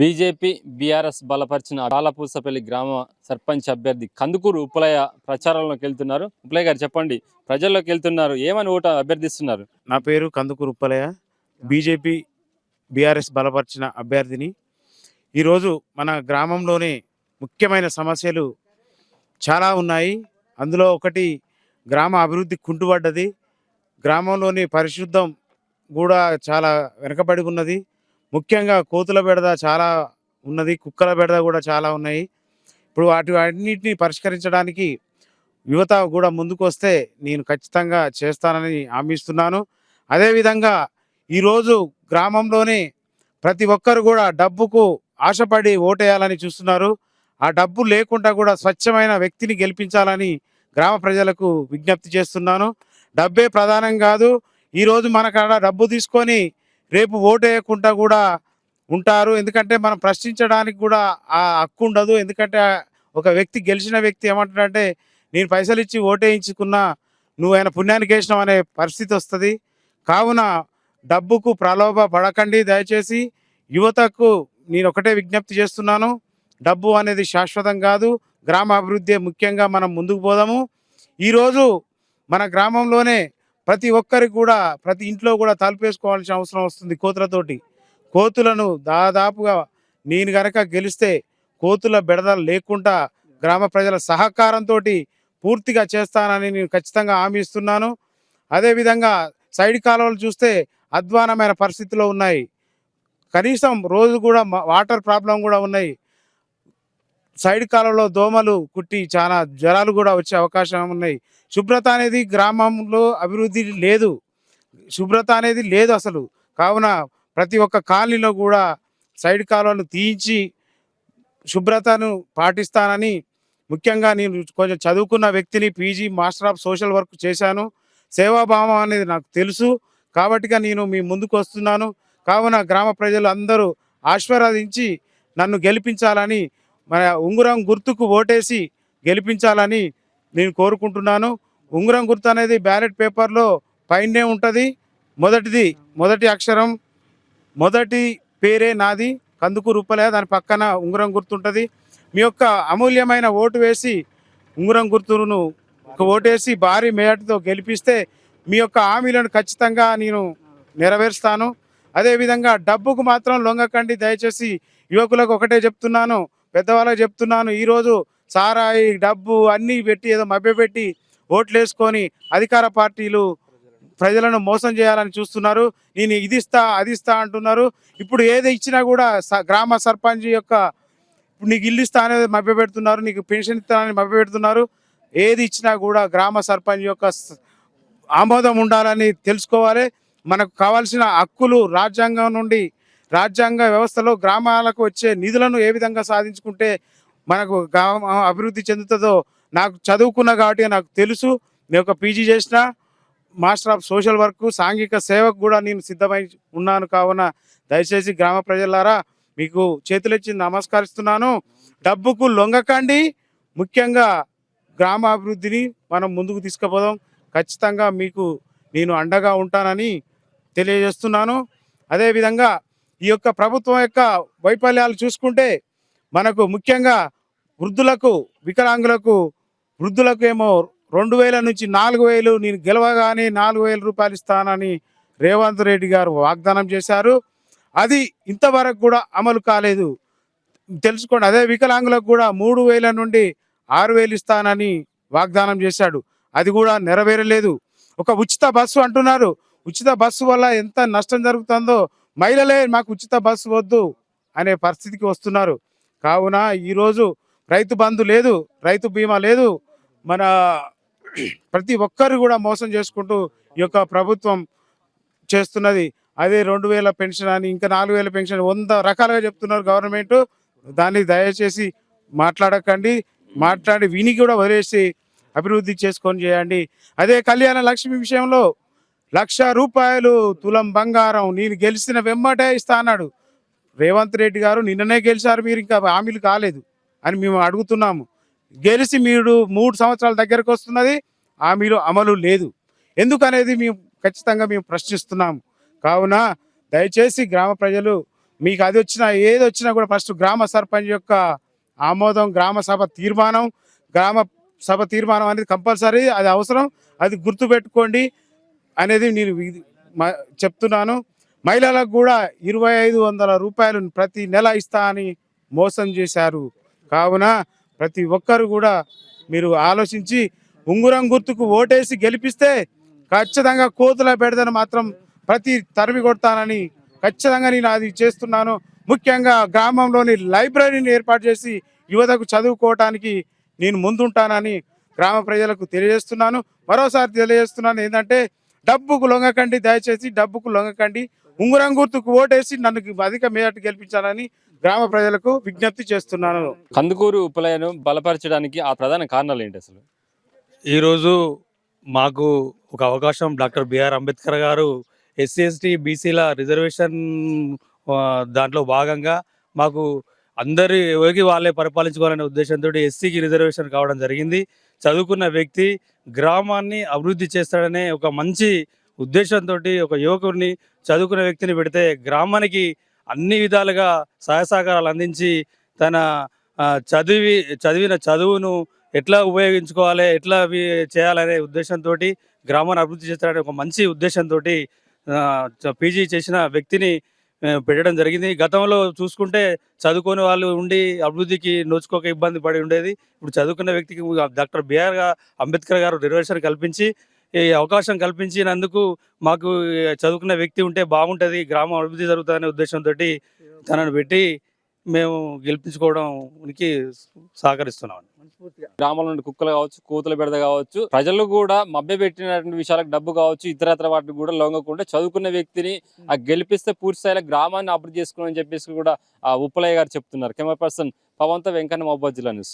BJP BRS బలపరిచిన బాలపూసపల్లి గ్రామ సర్పంచ్ అభ్యర్థి కందుకూరు ఉప్పలయ్య ప్రచారంలోకి వెళ్తున్నారు. ఉప్పలయ్య గారు చెప్పండి ప్రజల్లోకి వెళ్తున్నారు ఏమని ఓట అభ్యర్థిస్తున్నారు? నా పేరు కందుకూరు ఉప్పలయ్య. బీజేపీ బీఆర్ఎస్ బలపరిచిన అభ్యర్థిని. ఈరోజు మన గ్రామంలోనే ముఖ్యమైన సమస్యలు చాలా ఉన్నాయి. అందులో ఒకటి గ్రామ అభివృద్ధి కుంటుపడ్డది గ్రామంలోని పరిశుద్ధం కూడా చాలా వెనకబడి ఉన్నది. ముఖ్యంగా కోతుల బెడద చాలా ఉన్నది కుక్కల బెడద కూడా చాలా ఉన్నాయి. ఇప్పుడు వాటి అన్నిటిని పరిష్కరించడానికి యువత కూడా ముందుకు వస్తే నేను ఖచ్చితంగా చేస్తానని హామీస్తున్నాను అదేవిధంగా ఈరోజు గ్రామంలోనే ప్రతి ఒక్కరు కూడా డబ్బుకు ఆశపడి ఓటేయాలని చూస్తున్నారు. ఆ డబ్బు లేకుండా కూడా స్వచ్ఛమైన వ్యక్తిని గెలిపించాలని గ్రామ ప్రజలకు విజ్ఞప్తి చేస్తున్నాను. డబ్బే ప్రధానం కాదు ఈరోజు మన కాడ డబ్బు తీసుకొని రేపు ఓటేయకుండా కూడా ఉంటారు. ఎందుకంటే మనం ప్రశ్నించడానికి కూడా ఆ హక్కు ఉండదు. ఎందుకంటే ఒక వ్యక్తి గెలిచిన వ్యక్తి ఏమంటాడంటే నేను పైసలు ఇచ్చి ఓటేయించుకున్నా నువ్వు ఆయన పుణ్యానికి వేసినావు అనే పరిస్థితి వస్తుంది. కావున డబ్బుకు ప్రలోభ పడకండి. దయచేసి యువతకు నేను ఒకటే విజ్ఞప్తి చేస్తున్నాను. డబ్బు అనేది శాశ్వతం కాదు. గ్రామ అభివృద్ధి ముఖ్యంగా మనం ముందుకు పోదాము. ఈరోజు మన గ్రామంలోనే ప్రతి ఒక్కరికి కూడా ప్రతి ఇంట్లో కూడా తలుపేసుకోవాల్సిన అవసరం వస్తుంది కోతులతోటి. కోతులను దాదాపుగా నేను గనక గెలిస్తే కోతుల బెడదలు లేకుండా గ్రామ ప్రజల సహకారంతో పూర్తిగా చేస్తానని నేను ఖచ్చితంగా హామీ ఇస్తున్నాను. అదేవిధంగా సైడ్ కాలువలు చూస్తే అధ్వానమైన పరిస్థితిలో ఉన్నాయి. కనీసం రోజు కూడా వాటర్ ప్రాబ్లం కూడా ఉన్నాయి. సైడ్ కాలంలో దోమలు కుట్టి చాలా జ్వరాలు కూడా వచ్చే అవకాశం ఉన్నాయి. శుభ్రత అనేది గ్రామంలో అభివృద్ధి లేదు. శుభ్రత అనేది లేదు అసలు. కావున ప్రతి ఒక్క కాలనీలో కూడా సైడ్ కాలువలు తీయించి శుభ్రతను పాటిస్తానని ముఖ్యంగా నేను కొంచెం చదువుకున్న వ్యక్తిని PG master of social work చేశాను. సేవాభావం అనేది నాకు తెలుసు. కాబట్టిగా నేను మీ ముందుకు వస్తున్నాను. కావున గ్రామ ప్రజలు అందరూ ఆశీర్వదించి నన్ను గెలిపించాలని మన ఉంగరం గుర్తుకు ఓటేసి గెలిపించాలని నేను కోరుకుంటున్నాను. ఉంగరం గుర్తు అనేది బ్యాలెట్ పేపర్లో పైనే ఉంటుంది. మొదటిది మొదటి అక్షరం మొదటి పేరే నాది. కందుకు రూపలే దాని పక్కన ఉంగరం గుర్తుంటుంది మీ యొక్క అమూల్యమైన ఓటు వేసి ఉంగరం గుర్తును ఓటేసి భారీ మేటతో గెలిపిస్తే మీ యొక్క హామీలను ఖచ్చితంగా నేను నెరవేరుస్తాను. అదేవిధంగా డబ్బుకు మాత్రం లొంగకండి. దయచేసి యువకులకు ఒకటే చెప్తున్నాను. పెద్దవాళ్ళకి చెప్తున్నాను ఈరోజు సారాయి డబ్బు అన్నీ పెట్టి ఏదో మభ్యపెట్టి ఓట్లు వేసుకొని అధికార పార్టీలు ప్రజలను మోసం చేయాలని చూస్తున్నారు. నేను ఇది ఇస్తా అది ఇస్తా అంటున్నారు. ఇప్పుడు ఏది ఇచ్చినా కూడా స- గ్రామ సర్పంచ్ యొక్క ఇప్పుడు నీకు ఇల్లు ఇస్తా అనేది మభ్యపెడుతున్నారు నీకు పెన్షన్ ఇస్తానని మభ్యపెడుతున్నారు ఏది ఇచ్చినా కూడా గ్రామ సర్పంచ్ యొక్క ఆమోదం ఉండాలని తెలుసుకోవాలి. మనకు కావాల్సిన హక్కులు రాజ్యాంగం నుండి రాజ్యాంగ వ్యవస్థలో గ్రామాలకు వచ్చే నిధులను ఏ విధంగా సాధించుకుంటే మనకు గ్రామం అభివృద్ధి చెందుతుందో నాకు చదువుకున్న కాబట్టి నాకు తెలుసు. నేను ఒక పీజీ చేసిన మాస్టర్ ఆఫ్ సోషల్ వర్క్ సాంఘిక సేవకు కూడా నేను సిద్ధమై ఉన్నాను కావున దయచేసి గ్రామ ప్రజలారా మీకు చేతులెచ్చి నమస్కరిస్తున్నాను. డబ్బుకు లొంగకండి. ముఖ్యంగా గ్రామ అభివృద్ధిని మనం ముందుకు తీసుకుపోదాం. ఖచ్చితంగా మీకు నేను అండగా ఉంటానని తెలియజేస్తున్నాను. అదేవిధంగా ఈ యొక్క ప్రభుత్వం యొక్క వైఫల్యాలు చూసుకుంటే మనకు ముఖ్యంగా వృద్ధులకు వికలాంగులకు వృద్ధులకు ఏమో రెండు వేల నుంచి నాలుగు వేలు నేను గెలవగానే నాలుగు వేల రూపాయలు ఇస్తానని రేవంత్ రెడ్డి గారు వాగ్దానం చేశారు. అది ఇంతవరకు కూడా అమలు కాలేదు. తెలుసుకోండి అదే వికలాంగులకు కూడా మూడు వేల నుండి ఆరు వేలు ఇస్తానని వాగ్దానం చేశాడు. అది కూడా నెరవేరలేదు. ఒక ఉచిత బస్సు అంటున్నారు. ఉచిత బస్సు వల్ల ఎంత నష్టం జరుగుతుందో మహిళలే మాకు ఉచిత బస్సు వద్దు అనే పరిస్థితికి వస్తున్నారు. కావున ఈరోజు రైతు బంధు లేదు రైతు బీమా లేదు. మన ప్రతి ఒక్కరు కూడా మోసం చేసుకుంటూ ఈ యొక్క ప్రభుత్వం చేస్తున్నది. అదే రెండు వేల పెన్షన్ అని ఇంకా నాలుగు వేల పెన్షన్ వంద రకాలుగా చెప్తున్నారు గవర్నమెంట్. దాన్ని దయచేసి మాట్లాడకండి. మాట్లాడి విని కూడా వదిలేసి అభివృద్ధి చేసుకొని చేయండి. అదే కళ్యాణ లక్ష్మి విషయంలో లక్ష రూపాయలు తులం బంగారం నేను గెలిచిన వెమ్మటే ఇస్తా అన్నాడు. రేవంత్ రెడ్డి గారు నిన్ననే గెలిచారు మీరు ఇంకా హామీలు కాలేదు అని మేము అడుగుతున్నాము. గెలిచి మీరు మూడు సంవత్సరాల దగ్గరకు వస్తున్నది హామీలు అమలు లేదు. ఎందుకనేది మేము ఖచ్చితంగా మేము ప్రశ్నిస్తున్నాము. కావున దయచేసి గ్రామ ప్రజలు మీకు అది వచ్చినా ఏది వచ్చినా కూడా ఫస్ట్ గ్రామ సర్పంచ్ యొక్క ఆమోదం గ్రామ సభ తీర్మానం గ్రామ సభ తీర్మానం అనేది కంపల్సరీ అది అవసరం. అది గుర్తుపెట్టుకోండి. అనేది నేను ఇది మ- చెప్తున్నాను. మహిళలకు కూడా ఇరవై ఐదు వందల రూపాయలు ప్రతి నెల ఇస్తా అని మోసం చేశారు. కావున ప్రతి ఒక్కరు కూడా మీరు ఆలోచించి ఉంగురం గుర్తుకు ఓటేసి గెలిపిస్తే ఖచ్చితంగా కోతుల బెడదను మాత్రం ప్రతి తరిమి కొడతానని ఖచ్చితంగా నేను అది చేస్తున్నాను. ముఖ్యంగా గ్రామంలోని లైబ్రరీని ఏర్పాటు చేసి యువతకు చదువుకోవటానికి నేను ముందుంటానని గ్రామ ప్రజలకు తెలియజేస్తున్నాను. మరోసారి తెలియజేస్తున్నాను ఏంటంటే డబ్బుకు లొంగకండి దయచేసి డబ్బుకు లొంగకండి. ఉంగురం గుర్తుకు ఓటేసి నన్ను అధిక మేయట్టు గెలిపించాలని గ్రామ ప్రజలకు విజ్ఞప్తి చేస్తున్నాను. కందుకూరు ఉపలయను బలపరచడానికి ఆ ప్రధాన కారణాలు ఏంటి అసలు? ఈరోజు మాకు ఒక అవకాశం డాక్టర్ బిఆర్ అంబేద్కర్ గారు ఎస్సీ ఎస్టీ బీసీల రిజర్వేషన్ ఆ, దాంట్లో భాగంగా మాకు అందరి ఎవరికి వాళ్ళే పరిపాలించుకోవాలనే ఉద్దేశంతో ఎస్సీకి రిజర్వేషన్ కావడం జరిగింది. చదువుకున్న వ్యక్తి గ్రామాన్ని అభివృద్ధి చేస్తాడనే ఒక మంచి ఉద్దేశంతో ఒక యువకుడిని చదువుకున్న వ్యక్తిని పెడితే గ్రామానికి అన్ని విధాలుగా సహాయ సహకారాలు అందించి తన చదివి చదివిన చదువును ఎట్లా ఉపయోగించుకోవాలి ఎట్లా చేయాలనే ఉద్దేశంతో గ్రామాన్ని అభివృద్ధి చేస్తాడనే ఒక మంచి ఉద్దేశంతో పీజీ చేసిన వ్యక్తిని పెట్టడం జరిగింది. గతంలో చూసుకుంటే చదువుకునే వాళ్ళు ఉండి అభివృద్ధికి నోచుకోక ఇబ్బంది పడి ఉండేది. ఇప్పుడు చదువుకున్న వ్యక్తికి డాక్టర్ బిఆర్ అంబేద్కర్ గారు రిజర్వేషన్ కల్పించి ఈ అవకాశం కల్పించినందుకు మాకు చదువుకున్న వ్యక్తి ఉంటే బాగుంటుంది గ్రామం అభివృద్ధి జరుగుతుందనే ఉద్దేశంతో తనను పెట్టి మేము గెలిపించుకోవడానికి సహకరిస్తున్నాం గ్రామాల నుండి కుక్కలు కావచ్చు కూతుల బిడద కావచ్చు ప్రజలు కూడా మభ్య పెట్టినటువంటి విషయాలకు డబ్బు కావచ్చు ఇతరత్ర వాటికి కూడా లొంగకుండా చదువుకున్న వ్యక్తిని ఆ గెలిపిస్తే పూర్తి స్థాయిలో గ్రామాన్ని అభివృద్ధి చేసుకోవాలని చెప్పేసి కూడా ఆ ఉప్పలయ్య గారు చెప్తున్నారు. కెమెరా పర్సన్ పవంత వెంకన్న మహబాద్ జిల్లా న్యూస్.